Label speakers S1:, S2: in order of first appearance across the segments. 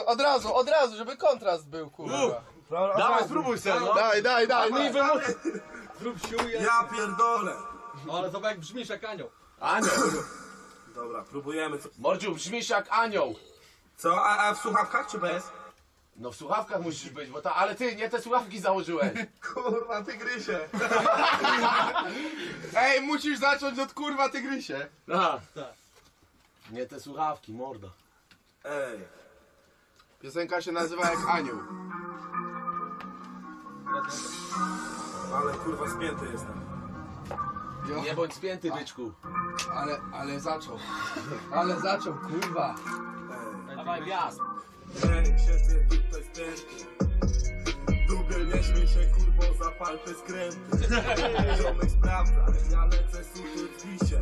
S1: razu, od razu, od razu, żeby kontrast był, kurwa.
S2: Dawaj, spróbuj se, no.
S1: Daj, daj, daj, no i wymóg.
S2: Zrób siłę.
S3: Ja pierdolę!
S2: No ale zobacz jak brzmisz jak anioł.
S4: Anioł.
S3: Dobra, próbujemy. Co-
S4: Mordziu, brzmisz jak anioł.
S3: Co? A, a w słuchawkach czy bez?
S4: No w słuchawkach musisz być, bo ta, ale ty nie te słuchawki założyłeś.
S3: Kurwa, tygrysie.
S1: Ej, musisz zacząć od kurwa tygrysie.
S4: Aha.
S2: Tak.
S4: Nie te słuchawki, morda.
S3: Ej.
S1: Piosenka się nazywa jak anioł.
S3: Ale kurwa spięty jestem.
S1: Jo,
S4: Nie bądź spięty, byczku.
S1: ale, ale zaczął. Ale zaczął, kurwa.
S4: Dawaj gwiazd.
S3: Ej, siedzę tutaj spięty. Dubiel, nie śmiej się kurwo, zapal te skręty. Ziomek sprawdza, ja lecę suty w wisie.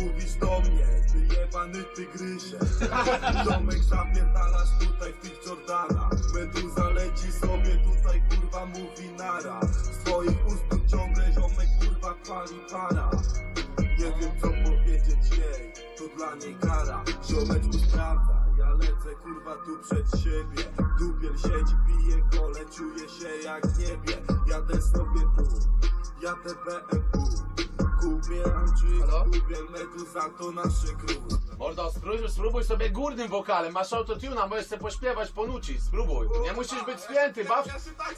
S3: Mówisz do mnie, ty jebany tygrysie. Ziomek zapierdalasz tutaj w tych Jordanach. Meduza leci sobie tutaj kurwa mówi nara. Z twoich ust ciągle ziomek kurwa pali para. Nie wiem co powiedzieć jej, to dla niej kara Ziomeczku sprawdza, ja lecę kurwa tu przed siebie Dubiel siedzi, pije kole, czuję się jak w niebie Jadę sobie tu, jadę BMW
S1: Halo?
S3: Meduza to nasze
S4: Mordo, spróbuj, spróbuj sobie górnym wokalem. Masz autotuna, możesz sobie pośpiewać, ponucić. Spróbuj. Nie musisz być spięty, baw...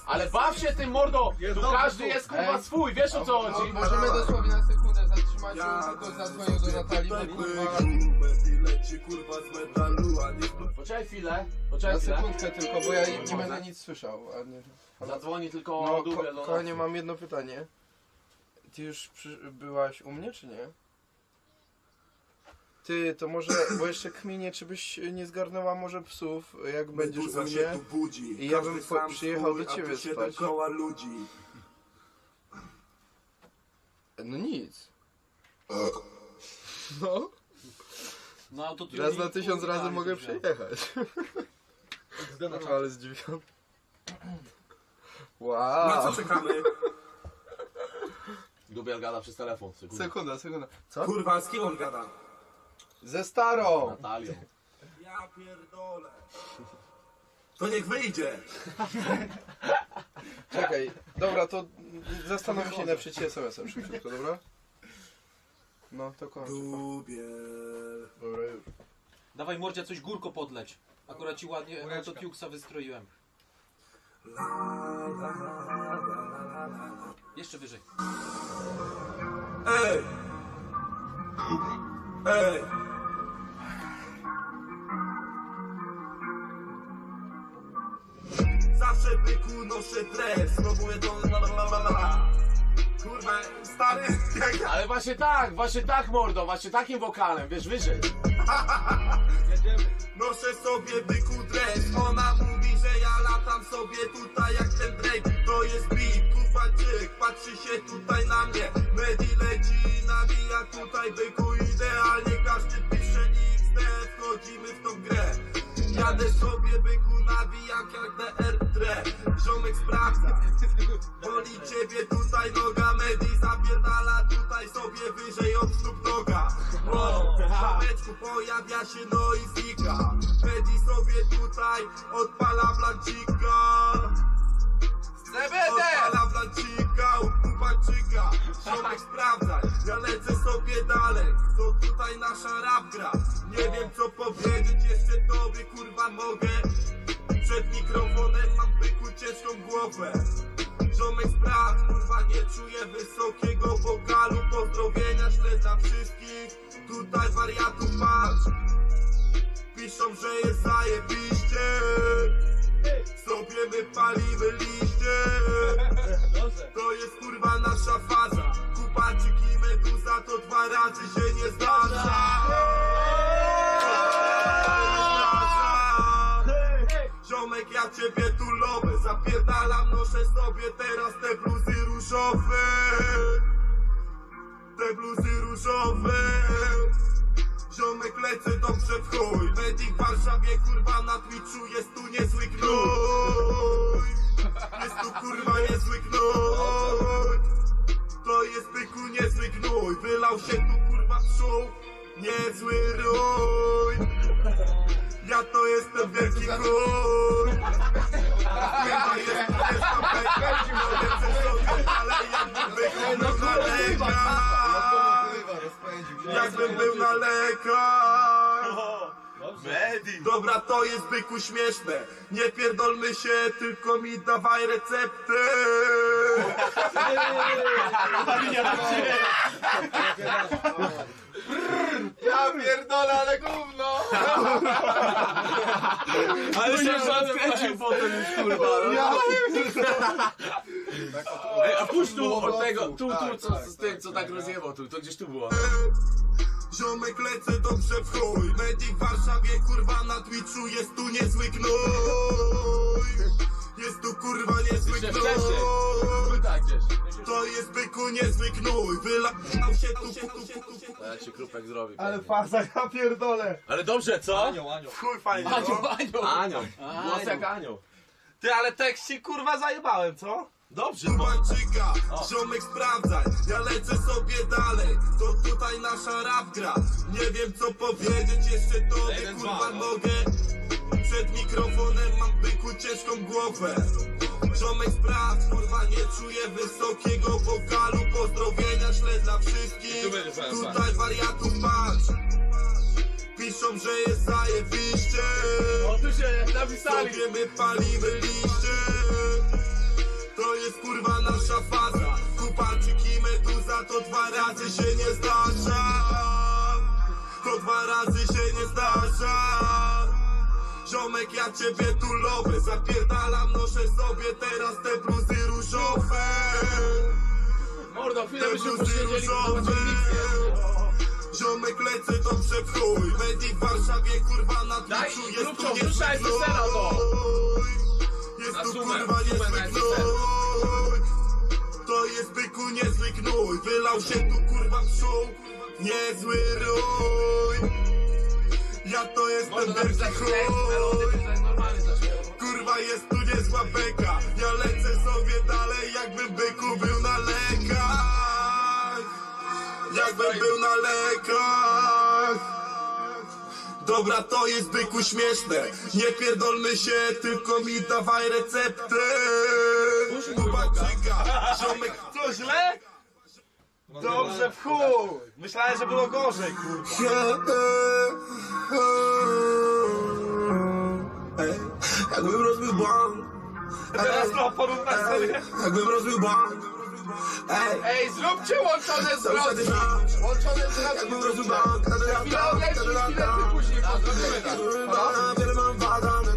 S4: Ale baw się tym, mordo! Tu każdy jest kurwa swój, wiesz o co chodzi?
S1: Możemy dosłownie na sekundę zatrzymać,
S3: Ja
S1: tylko zadzwonił do Natalii, bo kurwa...
S3: byku, Medi leci kurwa z metalu, a nie
S4: Poczekaj chwilę,
S1: Na
S4: poczekaj chwilę.
S1: sekundkę tylko, bo ja nie będę nic słyszał. A nie...
S4: Zadzwoni tylko
S1: No, ko
S4: do
S1: kochanie, mam jedno pytanie. Ty już przy... byłaś u mnie, czy nie? Ty, to może, bo jeszcze kminie, czy byś nie zgarnęła może psów, jak będziesz u
S3: Meduza
S1: mnie?
S3: się tu budzi
S1: I ja
S3: Każdy
S1: bym po-
S3: sam
S1: przyjechał
S3: swój,
S1: do
S3: a
S1: ciebie
S3: tu siedem
S1: spać.
S3: koła ludzi
S1: No nic. No,
S2: No autotune.
S1: raz na tysiąc razy mogę przyjechać.
S2: Czas.
S1: Ale zdziwiony.
S3: Na
S1: Wow.
S3: co czekamy?
S4: Dubiel gada przez telefon. Sekundę.
S1: Sekunda, sekunda. Co?
S3: Kurwa, z kim on gada?
S1: Ze starą!
S4: Natalią.
S3: Ja pierdolę. To niech wyjdzie.
S1: Czekaj, dobra, to zastanowię się i napiszę ci SMS-em szybciutko, dobra? No, to kończę.
S3: Dubiel.
S1: Dobra, już.
S2: Dawaj mordzia coś górko podleć. Akurat ci ładnie autotune'a wystroiłem.
S3: La, la, la, la, la, la.
S2: Jeszcze wyżej.
S3: Ej! Ej! Zawsze byku noszę dres, próbuję to la la. Kurwa, stary, jak ja
S4: Ale właśnie tak, właśnie tak, mordo, właśnie takim wokalem, wiesz, wyżej.
S3: Noszę sobie byku dres. Ona mówi, że ja latam sobie tutaj jak ten Drake. To jest beat, kufaczyk, patrzy się tutaj na mnie. Medi leci i nabija tutaj byku. Idealnie Każdy pisze XD, wchodzimy w tą grę Jadę sobie byku nawijak jak DR Dre Ziomek sprawdza Boli ciebie tutaj noga. Medi zapierdala tutaj sobie wyżej od stóp noga. O, Ziomeczku pojawia się no i znika Medi sobie tutaj odpala blancika. Odpala blancika u kubańczyka Ziomek sprawdzaj, ja lecę sobie dalej. To tutaj nasza rap gra Nie wiem co powiedzieć, jeszcze tobie kurwa mogę. Przed mikrofonem mam byku ciężką głowę. Ziomek sprawdź, kurwa nie czuję wysokiego wokalu. Pozdrowienia ślę dla wszystkich. Tutaj wariatów masz. Piszą, że jest zajebiście. Sobie my palimy liście. To jest kurwa nasza faza. Kubaczyk i meduza to dwa razy się nie zdarza Ziomek, ja ciebie tu lobę Zapierdalam, noszę sobie teraz te bluzy różowe. Te bluzy różowe. Ziomek, lecę dobrze w chuj Medik w Warszawie, kurwa, na Twitchu Jest tu niezły gnój. Jest tu, kurwa, niezły gnój. To jest byku niezły gnój. Wylał się tu, kurwa, w Niezły rój Ja to jestem wielki chuj Dobra, to jest byku śmieszne Nie pierdolmy się, tylko mi dawaj recepty
S1: Ja pierdolę, ale gówno!
S4: Ale się odkręcił potem już kurwa.
S1: Ja
S4: Ej, a puść tu od tego, tu, tu, co, z tym, co tak rozjebał tu, to gdzieś tu było.
S3: Ziomek lecę dobrze w chuj Medic w Warszawie, kurwa na Twitchu Jest tu niezły gnój Jest tu kurwa niezły gnój. To jest byku niezły gnój Wylał się tu, tu, tu, tu, tu.
S4: Ja ci krupek zrobi.
S1: Ale
S4: pewnie.
S1: faza, ja pierdolę!
S4: Ale dobrze, co?
S3: W chuj fajnie, no.
S2: Anioł,
S4: Anioł. Głos jak anioł.
S5: Ty, ale tekst się kurwa zajebałem, co?
S4: Dobrze,
S3: Kubańczyka, ziomek sprawdzaj. Ja lecę sobie dalej. To tutaj nasza rap gra. Nie wiem co powiedzieć Jeszcze tobie kurwa mogę Przed mikrofonem mam byku ciężką głowę. Ziomek sprawdź, kurwa nie czuję wysokiego wokalu. Pozdrowienia ślę dla wszystkich. Tutaj wariatów patrz Piszą, że jest zajebiście.
S4: O, tu się napisali.
S3: Sobie my palimy liście To jest kurwa nasza faza. Kupaczyki meduza to dwa razy się nie zdarza. To dwa razy się nie zdarza. Ziomek ja ciebie tu lubię Zapierdalam noszę sobie teraz te bluzy różowe.
S4: Mordo, chwilę
S3: Te
S4: byśmy
S3: bluzy
S4: posiedzieli,
S3: różowe.
S4: zobaczyli.
S3: Ziomek lecę dobrze w chuj Medic w Warszawie kurwa na
S4: Daj,
S3: Twitchu Jest
S4: Grubczą,
S3: tu niezły
S4: wrzucaj Sesera, no.
S3: Jest
S4: Na
S3: tu
S4: sumę,
S3: kurwa
S4: sumę
S3: niezły
S4: na
S3: gnój Wylał się tu kurwa pszczół Niezły rój. Ja to jestem wielki chuj. Kurwa jest tu niezła beka. Ja lecę sobie dalej jakbym byku był na lekach. Jakbym był na lekach. Dobra, to jest byku śmieszne. Nie pierdolmy się, tylko mi dawaj receptę Kubaczyka, ziomek
S5: Co, źle? Dobrze, w chuj! Myślałem, że było gorzej, kurwa.
S3: Ej, Jakbym rozbił bank
S5: Teraz to porównać sobie.
S3: Jakbym rozbił bank Ej,
S4: Ej, zróbcie łączone
S3: cały czas
S4: zwroty.
S3: jest
S4: Łączone zwroty.
S3: Jakbym rozbił bank
S4: odleci, chwilę ty później, tak.
S3: Wiele mam wada
S4: tu.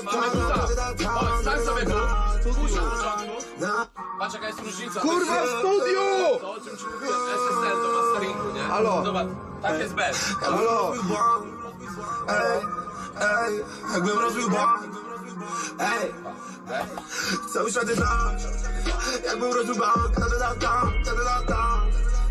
S4: Spójrz na początku. Patrz jaka jest różnica.
S1: Kurwa, w studiu!
S4: To o czym ci mówiłem, SSL do masteringu, nie?
S1: Halo?
S4: Zobacz, tak jest bez.
S1: Halo!
S3: Ej, ej, jakbym rozbił bank Ej, cały świat jest nasz Jakbym rozbił bank, ta ta da da